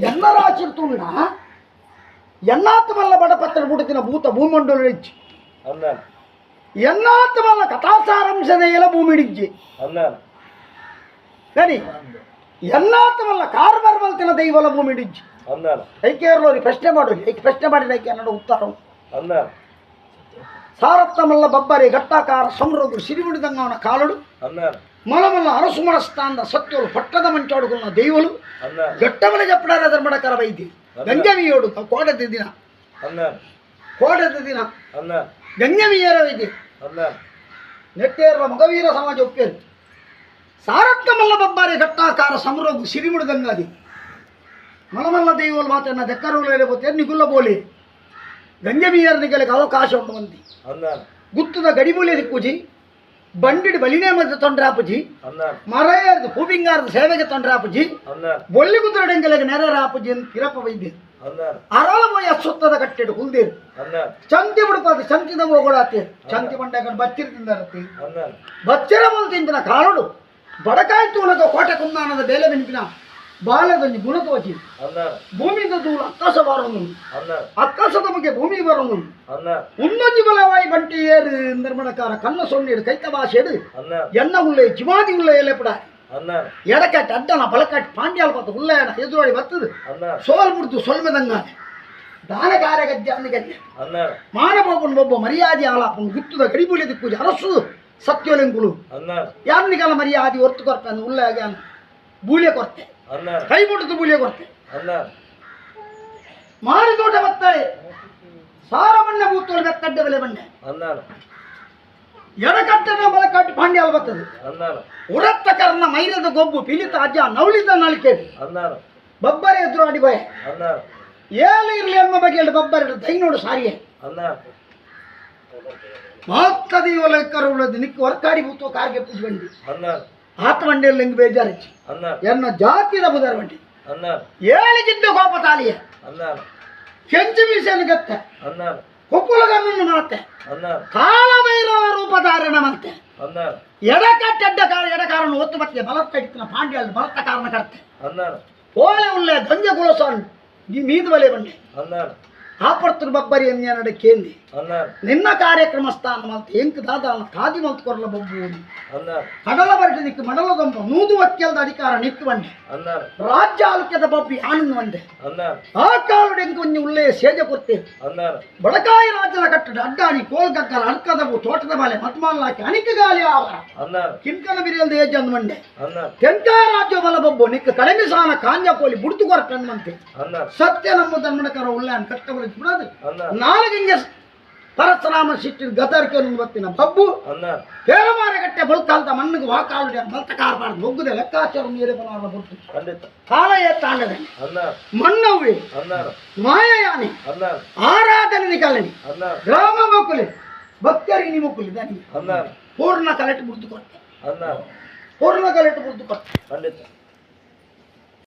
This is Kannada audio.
ఎన్న రాచిరుతున్నా ఎన్నాత్తు వల్ల బడపత్తలు పుట్టిన భూత భూమండలు ఇచ్చి అన్నాను ఎన్నాత్తు వల్ల కథాసారంశనేల భూమిడిచ్చి అన్నాను కానీ ఎన్నాత్తు వల్ల కార్బర్మల్ తిన దైవల భూమిడిచ్చి అన్నాను ಐಕ್ಯರ್ಲೋರಿ ಪ್ರಶ್ನೆ ಮಾಡು ಐಕ್ ಪ್ರಶ್ನೆ ಮಾಡಿದ ಐಕ್ಯ ಅನ್ನೋ ಉತ್ತರ అన్నాను ಸಾರತ್ನಮಲ್ಲ ಬಬ್ಬರಿ ಘಟ್ಟಾಕಾರ ಸಮೃದ್ಧ ಸಿರಿಬಿಡಿದಂಗ ಅವನ మన మనమల్ల అరసు మనస్తాంద సత్యులు పట్టదమంటాడుకున్న దేవులు గట్టమని చెప్పడారా ధర్మడ కరవైతే గంజమీయోడు కోట దిదిన కోట దిదిన గంజమీయరవైతే నెట్టేర్ల మగవీర సమాజ ఒప్పేరు. సారత్కమల్ల బొబ్బారి ఘట్టాకార సమరోగు సిరిముడు గంగాది. మనమల్ల దేవులు మాత్రం నా దగ్గర లేకపోతే నిగుల్ల పోలే. గంజమీయర్ నిగలికి అవకాశం ఉంది. గుర్తుద గడిపోలేదు కూజీ ಬಂಡಿಡ್ ಬಲಿನೇ ಮದ್ದು ತೊಂಡ್ರಾಪುಜಿ ಮರಯರ್ದು ಹೂವಿಂಗಾರ್ದು ಸೇವೆಗೆ ತೊಂಡ್ರಾಪುಜಿ ಒಳ್ಳಿ ನೆರೆ ನೆರರಾಪುಜಿ ಅಂತ ಕಿರಪ್ಪ ಬೈದಿ ಅರಳಮಯ ಸುತ್ತದ ಕಟ್ಟಿಡು ಹುಲ್ದಿರು ಚಂತಿ ಬಿಡುಪಾದ ಚಂತಿದ ಹೋಗೋಡಾತಿ ಚಂತಿ ಬಂಡಾಗ ಬಚ್ಚಿರ ತಿಂದಾರತಿ. ಬಚ್ಚಿರ ಮುಂದೆ ತಿಂದಿನ ಕಾರುಡು ಬಡಕಾಯಿ ತೂಳದ ಕೋಟೆ ಕುಂದಾನದ ಬೇಲೆ ಬೆಂಪಿನ ಬಾಲ್ಯದಲ್ಲಿ ಗುಣಕವಚಿ ಭೂಮಿಯಿಂದ ದೂರ ಅಕ್ಕಸ ಬರೋನು ಅಕ್ಕಸದ ಬಗ್ಗೆ ಭೂಮಿ ಬರೋನು உன்னொஞ்சு பலவாய் பண்டியேறு நிர்மணக்கார கண்ண சொன்னீடு கைத்த பாஷேடு என்ன உள்ளே ஜிவாதி உள்ளே இல்லைப்படா எடக்காட்டு அட்டா பழக்காட்டு பாண்டியால் பார்த்து உள்ள எதிராளி வத்துது சோல் கொடுத்து சொல்வதங்க தான காரகத்தியான்னு மானபோப்பன் போப்போ மரியாதை ஆளா உன் கித்துத கடிபொழியது கூஜி அரசு சத்தியோலின் குழு யாருன்னு கால மரியாதை ஒருத்து கொர்ப்பேன் உள்ள பூலிய கொர்த்தேன் ಕೈ ಮುಟ್ಟಿದ್ದು ಬೂಲಿಯ ಕೊಡ್ತೆ ಮಾರಿ ತೋಟ ಬತ್ತಾಳೆ ಸಾರ ಬಣ್ಣ ಬೂತೋಳ ಬೆಕ್ಕಡ್ಡ ಬೆಲೆ ಬಣ್ಣೆ. ಎಡಕಟ್ಟನ ಬಲಕಟ್ಟು ಪಾಂಡ್ಯ ಬತ್ತದು ಬರ್ತದೆ. ಉರತ್ತ ಕರ್ಣ ಮೈರದ ಗೊಬ್ಬು ಪಿಲಿತ ಅಜ್ಜ ನವಳಿದ ನಳಿಕೆ ಬಬ್ಬರ ಎದುರು ಅಡಿ ಬಯ. ಏಳು ಇರಲಿ ಅನ್ನೋ ಬಗ್ಗೆ ಹೇಳಿ ಬಬ್ಬರ ದೈ ನೋಡು ಸಾರಿಯೇ. ಮಾತದಿ ಒಲಕರು ಉಳದು ನಿಕ್ಕು ಹೊರಕಾಡಿ ಬೂತು ಕಾರ್ಗೆ ಪೂಜೆ ಬಂಡಿ అన్నాను ಆತ ಬಂಡಿಯಲ್ಲಿ ಹೆಂಗೆ ಬೇಜಾರಿಚ್ಚಿ అన్నాను ಎನ್ನ ಜಾತಿದ ಬುದರ್ ಬಂಡಿ అన్నాను ಏಳು ಗಿಡ್ಡ ಕೋಪ ತಾಲಿಯ అన్నాను ಕೆಂಚು ಮೀಸೆಯನ್ನು ಗತ್ತೆ అన్నాను ಕುಪ್ಪುಲಗಣ್ಣನ್ನು ಮಾಡತ್ತೆ అన్నాను ಕಾಲಭೈರವ ರೂಪಧಾರಣ ಮತ್ತೆ అన్నాను ಎಡಕಟ್ಟೆಡ್ಡ ಕಾರ ಎಡಕಾರನ್ನು ಒತ್ತು ಬತ್ತೆ ಬಲತ್ತ ಕಟ್ಟಿನ ಪಾಂಡ್ಯ ಬಲತ್ತ ಕಾರಣ ಕರ್ತೆ అన్నాను ಓಲೆ ಉಳ್ಳೆ ಗಂಜ ಕುಲಸಾನ್ ಈ ಮೀದು ಬಲೆ ಬಂಡೆ అన్నాను ಆಪರ್ತರು ಬಬ್ಬರಿ ಎನ್ಯನಡೆ ಕೇಂದಿ అన్నాను ನಿನ್ನ ಕಾರ್ಯಕ್ರಮ ಸ್ಥಾನ ಮಲ್ತ ಎಂಕ್ ದಾದ ಕಾದಿ ಮಲ್ತ ಕೊರಲ ಬಬ್ಬು అన్నాను ಕಡಲ ಬರಟಿ ನಿಕ್ಕು ಮಡಲ ದೊಂಪ ನೂದು ವಕ್ಯಲ್ದ ಅಧಿಕಾರ ನಿಕ್ಕು ಬಂಡೆ అన్నాను ರಾಜ್ಯ ಆಲುಕ್ಯದ ಬಬ್ಬಿ ಆನಂದ ಬಂಡೆ అన్నాను ಆ ಕಾಲುಡೆ ಕೊಂಚ ಉಳ್ಳೆ ಸೇಜ ಕೊರ್ತೆ అన్నాను ಬಡಕಾಯಿ ರಾಜ್ಯದ ಕಟ್ಟಡ ಅಡ್ಡಾಣಿ ಕೋಲ್ಗಕ್ಕಲ ಅಡ್ಕದವು ತೋಟದ ಬಾಲೆ ಮತ್ಮಾಲಾಕಿ ಅನಿಕ ಗಾಲಿ ಆವರ అన్నాను ಕಿನ್ಕಲ ಬಿರಿಯಲ್ದ ಏಜ್ ಅಂದ್ ಮಂಡೆ అన్నాను ತೆಂಕ ರಾಜ್ಯ ಬಲ ಬಬ್ಬು ನಿಕ್ಕ ಕಡಿಮೆ ಸಾನ ಕಾಂಜ ಕೋಲಿ ಬುಡ್ತು ಕೊರಟ ಮಂತೆ అన్నాను ಸತ್ಯ ನಮ್ಮ ಧರ್ಮಡಕರ ಉಳ್ಳೆ ಅನ್ ಕಟ್ಟಬಲ ಬ್ರದರ್ ನಾಲಿಗೆ ಪರಶುರಾಮ ಸಿಟ್ಟಿನ ಗದರ್ಕೆ ಬತ್ತಿನ ಬಬ್ಬು ಬೇರ ಮಾರಗಟ್ಟೆ ಬಳುಕಾಲ್ದ ಮಣ್ಣಿಗೆ ವಾಕಾಲ ಮಲ್ತ ಕಾರ್ಬಾರ್ದು ಬೊಗ್ಗುದೆ ಲೆಕ್ಕಾಚಾರ ನೀರು ಬನಾರ ಬೊಟ್ಟು ಕಾಲ ಎತ್ತಾಂಡದೆ ಮಣ್ಣವ್ವಿ ಮಾಯಯಾನಿ ಆರಾಧನೆ ಕಲನಿ ಗ್ರಾಮ ಮೊಕ್ಕುಲಿ ಭಕ್ತರಿಗೆ ನೀವು ಮೊಕ್ಕುಲಿ ದಾನಿ ಪೂರ್ಣ ಕಲೆಟ್ ಮುಡ್ದುಕೊಟ್ಟೆ ಪೂರ್ಣ ಕಲೆಟ್ ಮುಡ್ದುಕೊಟ್ಟೆ ಖಂಡಿತ